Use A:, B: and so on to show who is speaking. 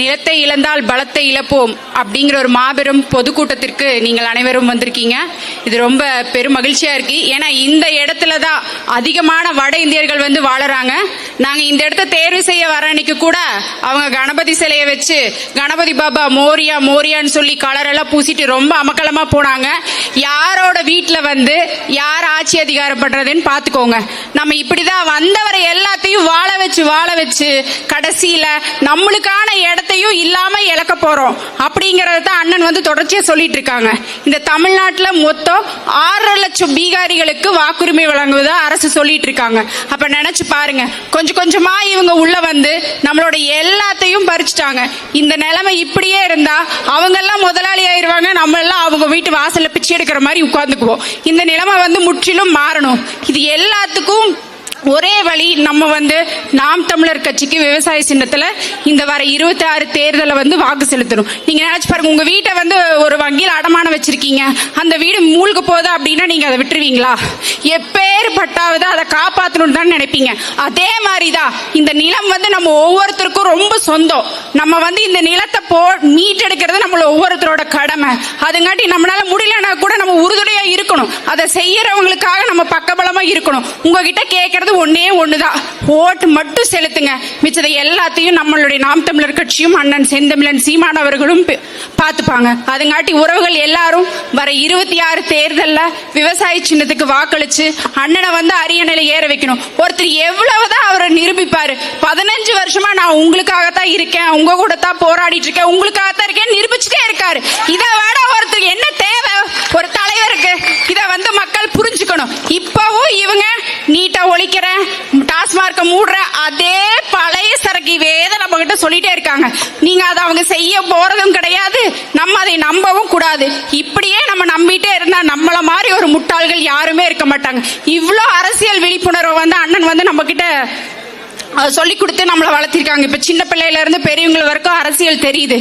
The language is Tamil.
A: நிலத்தை இழந்தால் பலத்தை இழப்போம் அப்படிங்கிற ஒரு மாபெரும் பொதுக்கூட்டத்திற்கு நீங்கள் அனைவரும் வந்திருக்கீங்க. இது ரொம்ப பெரும் மகிழ்ச்சியா இருக்கு. ஏன்னா இந்த இடத்துல தான் அதிகமான வட இந்தியர்கள் வந்து வாழறாங்க. நாங்க இந்த இடத்த தேர்வு செய்ய வர அன்னைக்கு கூட அவங்க கணபதி சிலையை வச்சு கணபதி பாபா மோரியா மோரியான்னு சொல்லி கலரெல்லாம் பூசிட்டு ரொம்ப அமக்கலமா போனாங்க. யாரோட வீட்டில் வந்து யார் ஆட்சி அதிகாரம் பண்றதுன்னு பாத்துக்கோங்க நம்ம இப்படிதான் வந்தவரை எல்லாத்தையும் வாழ வச்சு வாழ வச்சு கடைசியில நம்மளுக்கான இடத்தையும் இல்லாம இழக்க போறோம். அப்படிங்கறத தான் அண்ணன் வந்து தொடர்ச்சியா சொல்லிட்டு இருக்காங்க. இந்த தமிழ்நாட்டுல மொத்தம் ஆறரை லட்சம் பீகாரிகளுக்கு வாக்குரிமை வழங்குவதா அரசு சொல்லிட்டு இருக்காங்க. அப்ப நினைச்சு பாருங்க. கொஞ்சம் கொஞ்சமா இவங்க உள்ள வந்து நம்மளோட எல்லாத்தையும் பறிச்சுட்டாங்க. இந்த நிலைமை இப்படியே இருந்தா அவங்க எல்லாம் முதலாளி ஆயிருவாங்க. நம்ம எல்லாம் அவங்க வீட்டு வாசல்ல பிச்சை எடுக்கிற மாதிரி உட்காந்துக்குவோம் இந்த நிலைமை வந்து முற்றிலும் மாறணும். இது எல்லாத்துக்கும் ஒரே வழி நம்ம வந்து நாம் தமிழர் கட்சிக்கு விவசாய சின்னத்தில் இந்த வர இருபத்தி ஆறு தேர்தலை வந்து வாக்கு செலுத்தணும். நீங்க நினைச்சு பாருங்க உங்க வீட்டை வந்து ஒரு வங்கியில் அடமானம் வச்சிருக்கீங்க. அந்த வீடு மூழ்க போகுது அப்படின்னா நீங்க அதை விட்டுருவீங்களா? எப்பேர் பட்டாவது அதை காப்பாற்றணும்னு தான் நினைப்பீங்க. அதே மாதிரி தான் இந்த நிலம் வந்து நம்ம ஒவ்வொருத்தருக்கும் ரொம்ப சொந்தம். நம்ம வந்து இந்த நிலத்தை போ மீட்டெடுக்கிறது நம்மள ஒவ்வொருத்தரோட கடமை. அதுங்காட்டி நம்மளால முடியலன்னா கூட நம்ம உறுதுணையாக செய்யணும் அதை செய்யறவங்களுக்காக நம்ம பக்கபலமா இருக்கணும். உங்ககிட்ட கேட்கறது ஒன்னே ஒண்ணுதான். ஓட்டு மட்டும் செலுத்துங்க. மிச்சதை எல்லாத்தையும் நம்மளுடைய நாம் தமிழர் கட்சியும் அண்ணன் செந்தமிழன் சீமான் அவர்களும் பே- பார்த்துப்பாங்க. அதுங்காட்டி உறவுகள் எல்லாரும் வர இருபத்தி ஆறு தேர்தல்ல விவசாய சின்னத்துக்கு வாக்களிச்சு அண்ணனை வந்து அரியணையில ஏற வைக்கணும். ஒருத்தர் எவ்வளவுதான் அவரை நிரூபிப்பாரு. பதினஞ்சு வருஷமா நான் உங்களுக்காகத்தான் இருக்கேன். உங்க கூட தான் போராடிட்டு இருக்கேன். உங்களுக்காகத்தான் இருக்கேன். நிரூபிச்சுட்டே இருக்காரு. இதை விட ஒருத்தர் என்ன தேவை ஒரு தலைவருக்கு இத வந்து மக்கள் புரிஞ்சுக்கணும் இப்பவும் இவங்க நீட்டா ஒழிக்கிறேன் சரக்கு மூடுற அதே பழைய சரக்கு வேத நம்ம கிட்ட சொல்லிட்டே இருக்காங்க. நீங்க அதை அவங்க செய்ய போறதும் கிடையாது நம்ம அதை நம்பவும் கூடாது. இப்படியே நம்ம நம்பிட்டே இருந்தா நம்மள மாதிரி ஒரு முட்டாள்கள் யாருமே இருக்க மாட்டாங்க. இவ்வளோ அரசியல் விழிப்புணர்வு வந்து அண்ணன் வந்து நம்ம கிட்ட சொல்லி கொடுத்து நம்மளை வளர்த்திருக்காங்க. இப்ப சின்ன பிள்ளையில இருந்து பெரியவங்க வரைக்கும் அரசியல் தெரியுது.